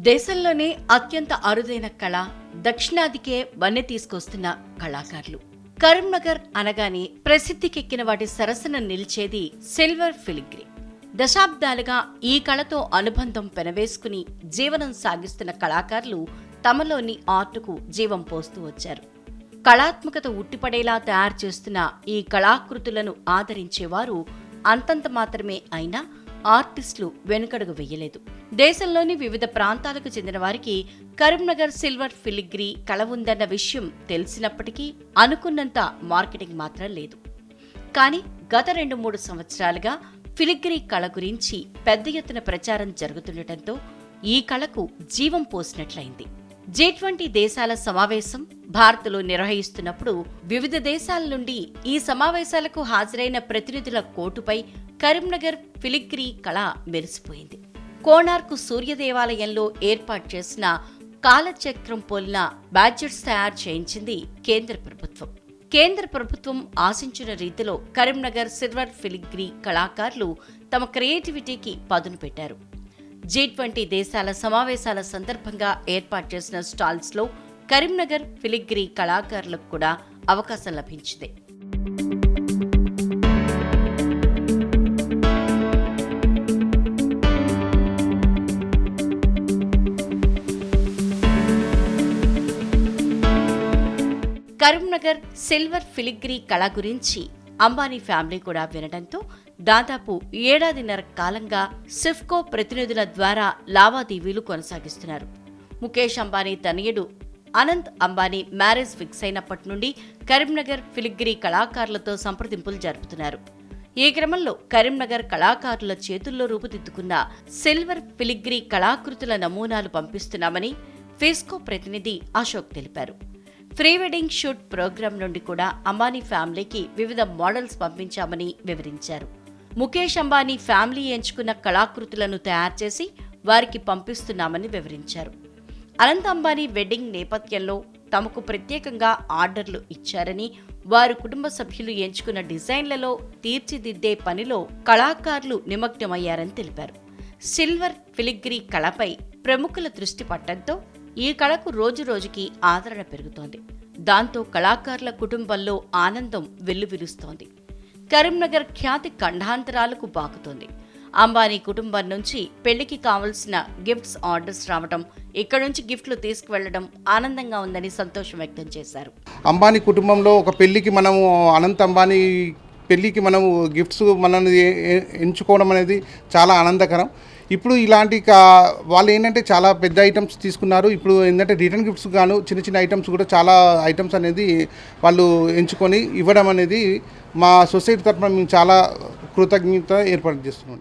దేశంలోనే అత్యంత అరుదైన కళ దక్షిణాదికే వన్నె తీసుకొస్తున్న కళాకారులు. కరీంనగర్ అనగానే ప్రసిద్ధికెక్కిన వాటి సరసన నిలిచేది సిల్వర్ ఫిలిగ్రీ. దశాబ్దాలుగా ఈ కళతో అనుబంధం పెనవేసుకుని జీవనం సాగిస్తున్న కళాకారులు తమలోని ఆర్టుకు జీవం పోస్తూ వచ్చారు. కళాత్మకత ఉట్టిపడేలా తయారు చేస్తున్న ఈ కళాకృతులను ఆదరించేవారు అంతంత మాత్రమే అయినా ఆర్టిస్టులు వెనుకడుగు వెయ్యలేదు దేశంలోని వివిధ ప్రాంతాలకు చెందిన వారికి కరీంనగర్ సిల్వర్ ఫిలిగ్రీ కళ ఉందన్న విషయం తెలిసినప్పటికీ అనుకున్నంత మార్కెటింగ్ మాత్రం లేదు. కానీ గత రెండు మూడు సంవత్సరాలుగా ఫిలిగ్రీ కళ గురించి పెద్ద ఎత్తున ప్రచారం జరుగుతుండటంతో ఈ కళకు జీవం పోసినట్లయింది. జీ ట్వంటీ దేశాల సమావేశం భారత్లో నిర్వహిస్తున్నప్పుడు వివిధ దేశాల నుండి ఈ సమావేశాలకు హాజరైన ప్రతినిధుల కోటుపై కరీంనగర్ ఫిలిగ్రీ కళ మెరిసిపోయింది. కోణార్కు సూర్య దేవాలయంలో ఏర్పాటు చేసిన కాలచక్రం పోలిన బ్యాడ్జెట్స్ తయారు చేయించింది కేంద్ర ప్రభుత్వం. కేంద్ర ప్రభుత్వం ఆశించిన రీతిలో కరీంనగర్ సిల్వర్ ఫిలిగ్రీ కళాకారులు తమ క్రియేటివిటీకి పదును పెట్టారు. జీ ట్వంటీ దేశాల సమావేశాల సందర్భంగా ఏర్పాటు చేసిన స్టాల్స్లో కరీంనగర్ ఫిలిగ్రీ కళాకారులకు కూడా అవకాశం లభించింది. కరీంనగర్ సిల్వర్ ఫిలిగ్రీ కళ గురించి అంబానీ ఫ్యామిలీ కూడా వినడంతో దాదాపు ఏడాదిన్నర కాలంగా సిఫ్కో ప్రతినిధుల ద్వారా లావాదేవీలు కొనసాగిస్తున్నారు. ముఖేష్ అంబానీ తనయుడు అనంత్ అంబానీ మ్యారేజ్ ఫిక్స్ అయినప్పటి నుండి కరీంనగర్ ఫిలిగ్రీ కళాకారులతో సంప్రదింపులు జరుపుతున్నారు. ఈ క్రమంలో కరీంనగర్ కళాకారుల చేతుల్లో రూపుదిద్దుకున్న సిల్వర్ ఫిలిగ్రీ కళాకృతుల నమూనాలు పంపిస్తున్నామని ఫిస్కో ప్రతినిధి అశోక్ తెలిపారు. ప్రీ వెడ్డింగ్ షూట్ ప్రోగ్రాం నుండి కూడా అంబానీ ఫ్యామిలీకి వివిధ మోడల్స్ పంపించామని వివరించారు. ముఖేష్ అంబానీ ఫ్యామిలీ ఎంచుకున్న కళాకృతులను తయారు చేసి వారికి పంపిస్తున్నామని వివరించారు. అనంత్ అంబానీ వెడ్డింగ్ నేపథ్యంలో తమకు ప్రత్యేకంగా ఆర్డర్లు ఇచ్చారని వారు కుటుంబ సభ్యులు ఎంచుకున్న డిజైన్లలో తీర్చిదిద్దే పనిలో కళాకారులు నిమగ్నమయ్యారని తెలిపారు. సిల్వర్ ఫిలిగ్రీ కళపై ప్రముఖుల దృష్టి పట్టడంతో ఈ కళకు రోజురోజుకి ఆదరణ పెరుగుతోంది. దాంతో కళాకారుల కుటుంబంలో ఆనందం వెల్లువిరుస్తోంది. కరీంనగర్ ఖ్యాతి ఖండాంతరాలకు బాకుతోంది అంబానీ కుటుంబం నుంచి పెళ్ళికి కావలసిన గిఫ్ట్స్ ఆర్డర్స్ రావడం ఇక్కడ నుంచి గిఫ్ట్లు తీసుకువెళ్ళడం ఆనందంగా ఉందని సంతోషం వ్యక్తం చేశారు. అంబానీ కుటుంబంలో ఒక పెళ్ళికి మనము అనంత్ అంబానీ పెళ్ళికి మనము గిఫ్ట్స్ మనల్ని ఎంచుకోవడం అనేది చాలా ఆనందకరం. ఇప్పుడు ఇలాంటి కా- వాళ్ళు ఏంటంటే చాలా పెద్ద ఐటమ్స్ తీసుకున్నారు. ఇప్పుడు ఏంటంటే రిటర్న్ గిఫ్ట్స్ గాను చిన్న చిన్న ఐటమ్స్ కూడా చాలా ఐటమ్స్ అనేది వాళ్ళు ఎంచుకొని ఇవ్వడం అనేది మా సొసైటీ తరఫున మేము చాలా కృతజ్ఞత ఏర్పాటు చేస్తున్నాం.